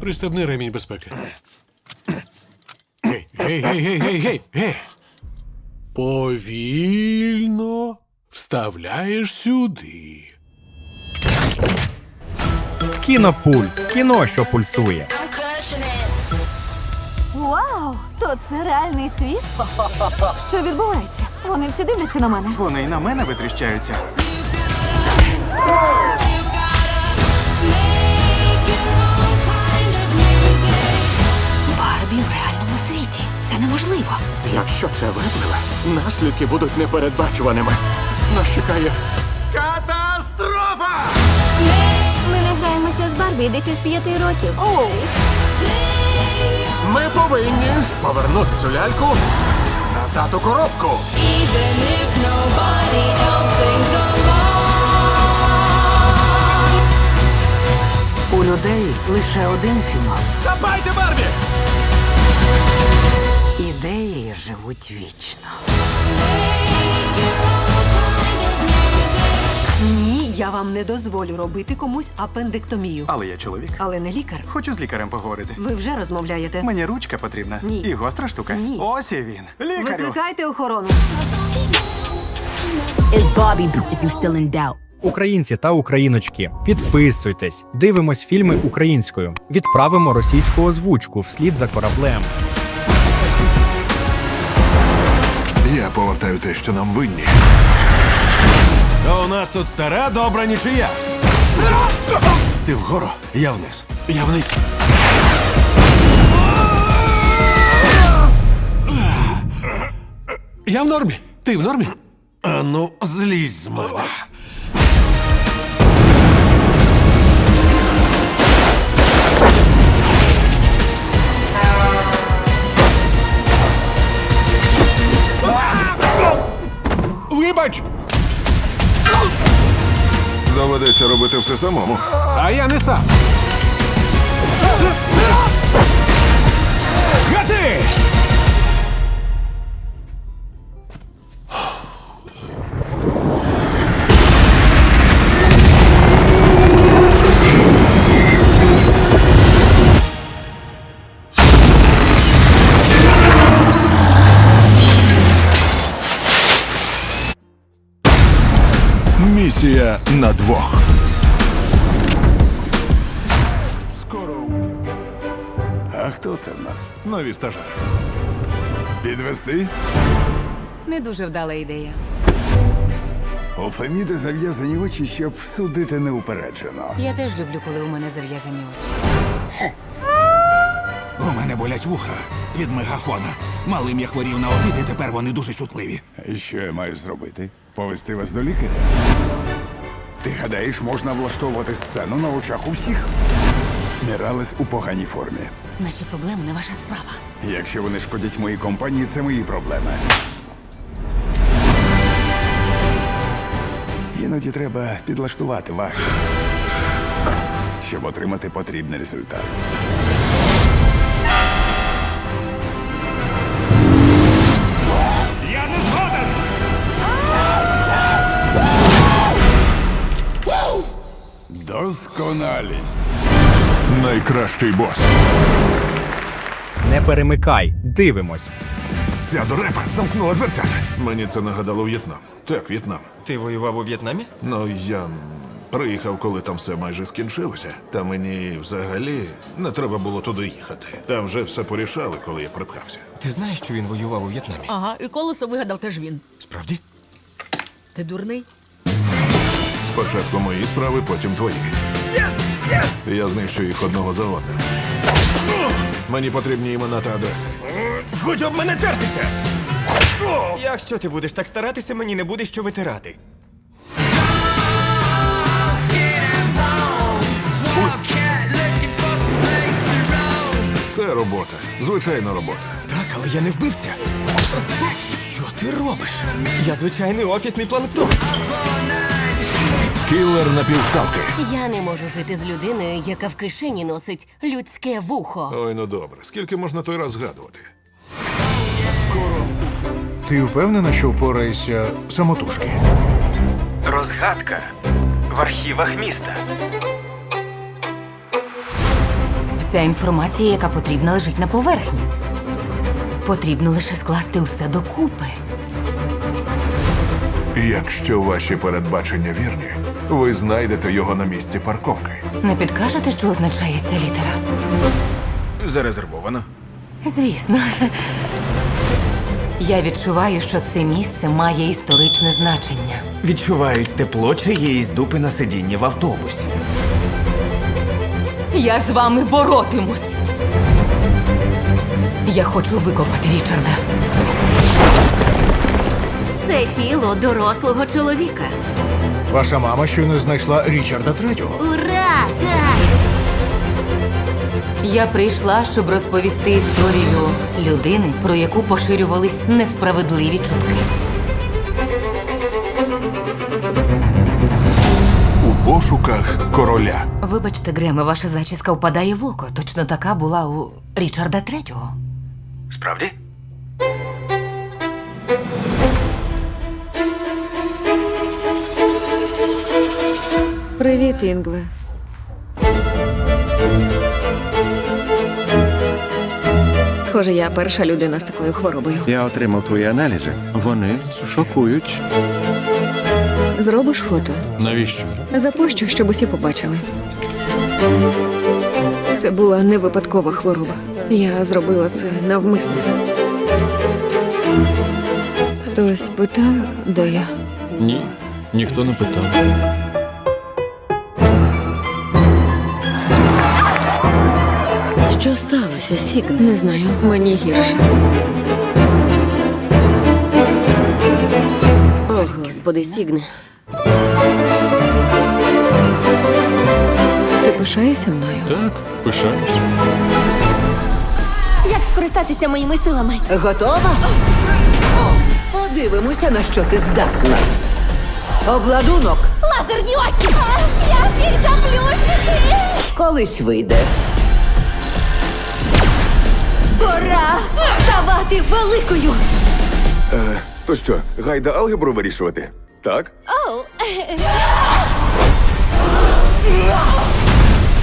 Пристебни ремінь безпеки. Гей, гей, гей, гей, гей, гей, гей. Повільно вставляєш сюди. Кінопульс. Кіно, що пульсує. Вау! То це реальний світ? Що відбувається? Вони всі дивляться на мене. Вони й на мене витріщаються. Неможливо. Якщо це випливе, наслідки будуть непередбачуваними. Нас чекає катастрофа! Ми не граємося з Барбі десь із п'яти років. Оу! Ми повинні повернути цю ляльку назад у коробку. У людей лише один фінал. Давайте, Барбі! Ідеї живуть вічно. Ні, я вам не дозволю робити комусь апендектомію. Але я чоловік. Але не лікар. Хочу з лікарем поговорити. Ви вже розмовляєте. Мені ручка потрібна. Ні. І гостра штука. Ні. Ось і він. Лікарю. Викликайте охорону. It's Barbie, if you still in doubt. Українці та україночки, підписуйтесь, дивимось фільми українською, відправимо російську озвучку вслід за кораблем. Я повертаю те, що нам винні. То у нас тут стара добра нічия. Ти вгору, я вниз. Я вниз. Я в нормі. Ти в нормі? А ну, злізь з мене. Робити все самому. А я не сам. Гати! Місія на двох. А хто це в нас? Нові стажари. Підвести? Не дуже вдала ідея. У Феміди зав'язані очі, щоб судити неупереджено. Я теж люблю, коли у мене зав'язані очі. У мене болять вуха від мегафона. Малим я хворів на отит, і тепер вони дуже чутливі. І що я маю зробити? Повести вас до лікаря? Ти гадаєш, можна влаштовувати сцену на очах усіх? Міралес у поганій формі. Наші проблеми не ваша справа. Якщо вони шкодять моїй компанії, це мої проблеми. Іноді треба підлаштувати ваги, щоб отримати потрібний результат. Я не згоден! Досконалість. Найкращий бос. Не перемикай, дивимось. Ця дурепа замкнула дверцята. Мені це нагадало В'єтнам. Так, В'єтнам. Ти воював у В'єтнамі? Ну, я приїхав, коли там все майже скінчилося. Та мені взагалі не треба було туди їхати. Там вже все порішали, коли я припхався. Ти знаєш, що він воював у В'єтнамі? Ага, і колесо вигадав теж він. Справді? Ти дурний? Спочатку мої справи, потім твої. Я знищу їх одного за одним. Мені потрібні імена та адреси. Хоч об мене тертися! Якщо ти будеш так старатися, мені не буде що витирати. Це робота. Звичайна робота. Так, але я не вбивця. Що ти робиш? Я звичайний офісний планктон. Кілер на півставки. Я не можу жити з людиною, яка в кишені носить людське вухо. Ой, ну добре. Скільки можна той раз згадувати? Скоро. Ти впевнена, що впораєшся самотужки? Розгадка в архівах міста. Вся інформація, яка потрібна, лежить на поверхні. Потрібно лише скласти усе докупи. Якщо ваші передбачення вірні, ви знайдете його на місці парковки. Не підкажете, що означає ця літера? Зарезервовано. Звісно. Я відчуваю, що це місце має історичне значення. Відчувають тепло чиєїсь дупи на сидінні в автобусі. Я з вами боротимусь. Я хочу викопати Річарда. Це тіло дорослого чоловіка. Ваша мама щойно знайшла Річарда Третього. Ура! Так! Я прийшла, щоб розповісти історію людини, про яку поширювались несправедливі чутки. У пошуках короля. Вибачте, Греме, ваша зачіска впадає в око. Точно така була у Річарда Третього. Справді? Привіт, Інгве. Схоже, я перша людина з такою хворобою. Я отримав твої аналізи. Вони шокують. Зробиш фото? Навіщо? Запущу, щоб усі побачили. Це була не випадкова хвороба. Я зробила це навмисно. Хтось питав, де я. Ні, ніхто не питав. Сталося, Сігн? Не знаю, мені гірше. О, господи, Сігне. Ти пишаєшся мною? Так, пишаюсь. Як скористатися моїми силами? Готова? Подивимося, на що ти здатна. Обладунок Лазерні очі! Як їх заплющити? колись вийде. Пора ставати великою! То що, гайда алгебру вирішувати? Так? Оу.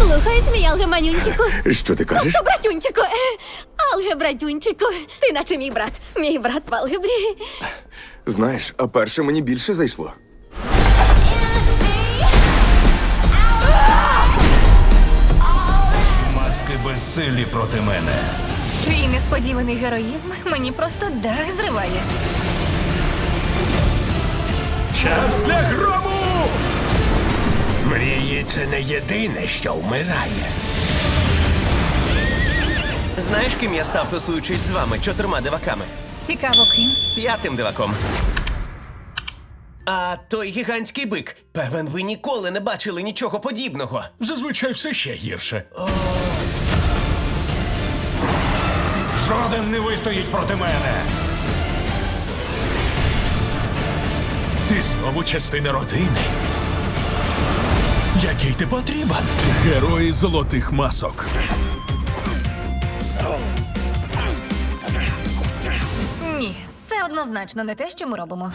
Слухай, смій, алгеманюнчику. Що ти кажеш? Братюнчику. Алгебратюнчику. Ти наче мій брат. Мій брат в алгебрі. Знаєш, а перше мені більше зайшло. Маски безсилі проти мене. Твій несподіваний героїзм мені просто дах зриває. Час для грому! Мрії це не єдине, що вмирає. Знаєш, ким я став, тусуючись з вами чотирма диваками? Цікаво, ким? П'ятим диваком. А той гігантський бик. Певен, ви ніколи не бачили нічого подібного. Зазвичай все ще гірше. Жоден не вистоїть проти мене. Ти знову частина родини. Який ти потрібен? Герої золотих масок. Ні, це однозначно не те, що ми робимо.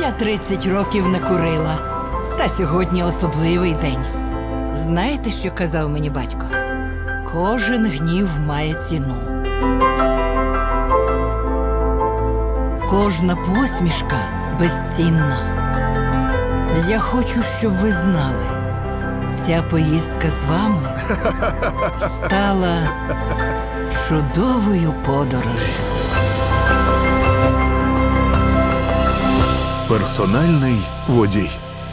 Я 30 років не курила. Та сьогодні особливий день. Знаєте, що казав мені батько? Кожен гнів має ціну. Кожна посмішка безцінна. Я хочу, щоб ви знали, ця поїздка з вами стала чудовою подорожю. Персональний водій.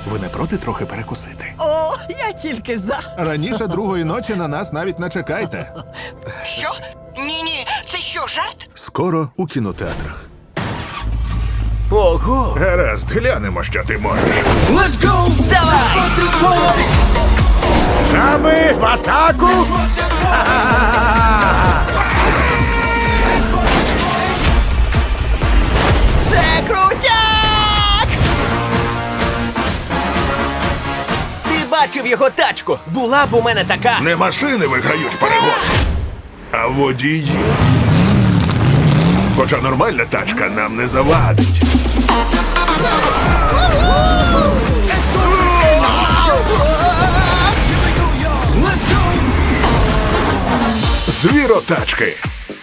Ви не проти трохи перекусити? Я тільки за. Раніше другої ночі на нас навіть не чекайте. Що? Ні, ні, це що, жарт? Скоро у кінотеатрах. Ого! Гаразд, глянемо, що ти можеш. Let's go! Давай! Жаби в атаку! Це крутяк! Бачив його тачку? Була б у мене така. Не машини виграють перегон, а водії. Хоча нормальна тачка нам не завадить. Звіротачки.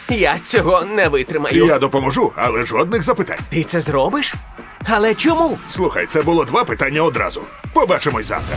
Я цього не витримаю. Я допоможу, але жодних запитань. Ти це зробиш? Але чому? Слухай, це було два питання одразу. Побачимось завтра.